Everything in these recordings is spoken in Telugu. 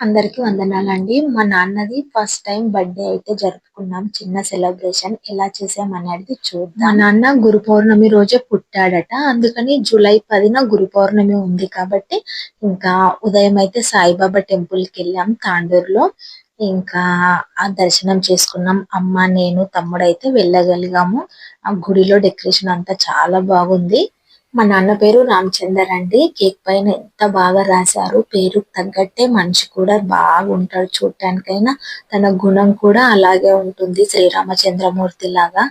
అందరికీ వందనాలండి. మా నాన్నది ఫస్ట్ టైం బర్త్డే అయితే జరుపుకున్నాం. చిన్న సెలబ్రేషన్ ఎలా చేసాం అనేది చూద్దాం. మా నాన్న గురు పౌర్ణమి రోజే పుట్టాడట. అందుకని జూలై పదిన గురు పౌర్ణమి ఉంది కాబట్టి ఇంకా ఉదయం అయితే సాయిబాబా టెంపుల్కి వెళ్ళాం తాండూరులో. ఇంకా ఆ దర్శనం చేసుకున్నాం. అమ్మ నేను తమ్ముడు అయితే వెళ్ళగలిగాము. ఆ గుడిలో డెకరేషన్ అంతా చాలా బాగుంది. మా నాన్న పేరు రామచందర్ అండి. కేక్ పైన ఎంత బాగా రాశారు పేరు తగ్గట్టే మనిషి కూడా బాగుంటాడు చూడటానికైనా. తన గుణం కూడా అలాగే ఉంటుంది శ్రీరామచంద్రమూర్తి లాగా.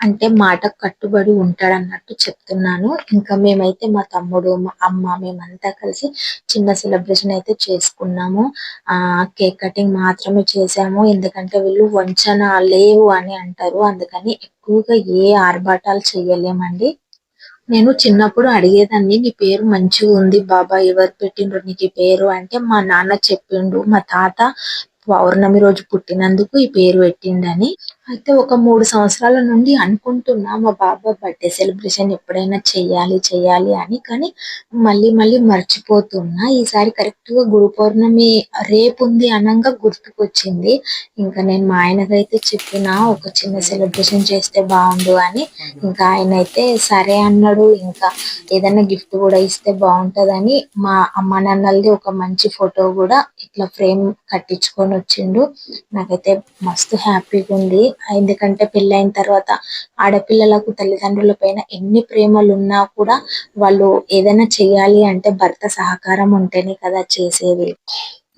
అంటే మాట కట్టుబడి ఉంటాడు అన్నట్టు చెప్తున్నాను. ఇంకా మేమైతే మా తమ్ముడు మా అమ్మ మేమంతా కలిసి చిన్న సెలబ్రేషన్ అయితే చేసుకున్నాము. ఆ కేక్ కటింగ్ మాత్రమే చేసాము ఎందుకంటే వీళ్ళు వంచన లేవు అని అంటారు. అందుకని ఎక్కువగా ఏ ఆర్భాటాలు చేయలేమండి. నేను చిన్నప్పుడు అడిగేదాన్ని నీ పేరు మంచిగా ఉంది బాబా ఎవరు పెట్టిండ్రు నీకు పేరు? అంటే మా నాన్న చెప్పిండు. మా తాత పౌర్ణమి రోజు పుట్టినందుకు ఈ పేరు పెట్టిండని. అయితే ఒక మూడు సంవత్సరాల నుండి అనుకుంటున్నా మా బాబా బర్త్డే సెలబ్రేషన్ ఎప్పుడైనా చెయ్యాలి చెయ్యాలి అని. కానీ మళ్ళీ మళ్ళీ మర్చిపోతున్నా. ఈసారి కరెక్ట్గా గురు పౌర్ణమి రేపు ఉంది అనంగా గుర్తుకొచ్చింది. ఇంకా నేను మా ఆయనకైతే చెప్పిన ఒక చిన్న సెలబ్రేషన్ చేస్తే బాగుండు అని. ఇంకా ఆయన అయితే సరే అన్నాడు. ఇంకా ఏదైనా గిఫ్ట్ కూడా ఇస్తే బాగుంటదని మా అమ్మ నాన్నలది ఒక మంచి ఫోటో కూడా ఇట్లా ఫ్రేమ్ కట్టించుకొని వచ్చిండు. నాకైతే మస్తు హ్యాపీగా ఉంది. ఎందుకంటే పెళ్ళైన తర్వాత ఆడపిల్లలకు తల్లిదండ్రుల పైన ఎన్ని ప్రేమలు ఉన్నా కూడా వాళ్ళు ఏదైనా చేయాలి అంటే భర్త సహకారం ఉంటేనే కదా చేసేది.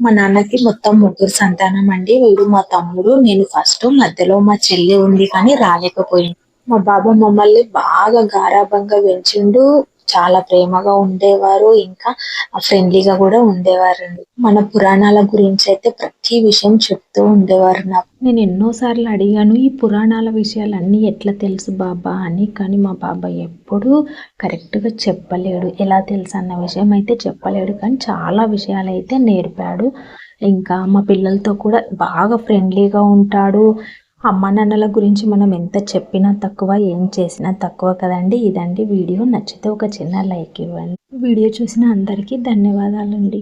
మా నాన్నకి మొత్తం ముగ్గురు సంతానం అండి. వీడు మా తమ్ముడు నేను ఫస్ట్. మధ్యలో మా చెల్లి ఉంది కానీ రాలేకపోయింది. మా బాబా మమ్మల్ని బాగా గారాబంగా పెంచిండు. చాలా ప్రేమగా ఉండేవారు ఇంకా ఫ్రెండ్లీగా కూడా ఉండేవారండి. మన పురాణాల గురించి అయితే ప్రతి విషయం చెప్తూ ఉండేవారు నాకు. నేను ఎన్నోసార్లు అడిగాను ఈ పురాణాల విషయాలన్నీ ఎట్లా తెలుసు బాబా? అని. కానీ మా బాబా ఎప్పుడూ కరెక్ట్గా చెప్పలేడు. ఎలా తెలుసు? అన్న విషయం అయితే చెప్పలేడు. కానీ చాలా విషయాలు అయితే నేర్పాడు. ఇంకా మా పిల్లలతో కూడా బాగా ఫ్రెండ్లీగా ఉంటాడు. అమ్మ నాన్నల గురించి మనం ఎంత చెప్పినా తక్కువ ఏం చేసినా తక్కువ కదండి. ఇదండి వీడియో. నచ్చితే ఒక చిన్న లైక్ ఇవ్వండి. వీడియో చూసిన అందరికీ ధన్యవాదాలండి.